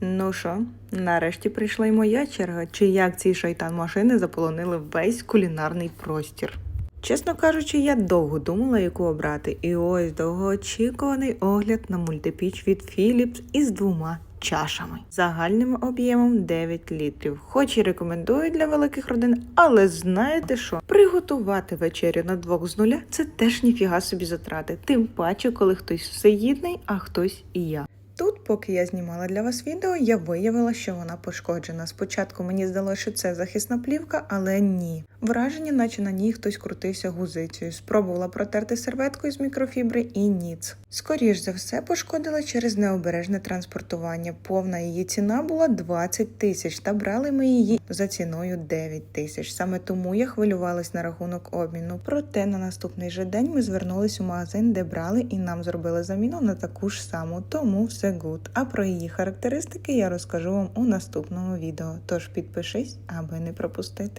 Ну що, нарешті прийшла й моя черга, чи як ці шайтан машини заполонили весь кулінарний простір. Чесно кажучи, я довго думала, яку обрати, і ось довгоочікуваний огляд на мультипіч від Philips із двома чашами загальним об'ємом 9 літрів. Хоч і рекомендую для великих родин, але знаєте що? Приготувати вечерю на двох з нуля це теж ніфіга собі затрати. Тим паче, коли хтось всеїдний, а хтось і я. Поки я знімала для вас відео, я виявила, що вона пошкоджена. Спочатку мені здалося, що це захисна плівка, але ні. Враження, наче на ній хтось крутився гузицею. Спробувала протерти серветкою з мікрофібри і ніц. Скоріш за все, пошкодила через необережне транспортування. Повна її ціна була 20 тисяч, та брали ми її за ціною 9 тисяч. Саме тому я хвилювалась на рахунок обміну. Проте на наступний же день ми звернулись у магазин, де брали і нам зробили заміну на таку ж саму. Тому все гуд. А про її характеристики я розкажу вам у наступному відео. Тож підпишись, аби не пропустити.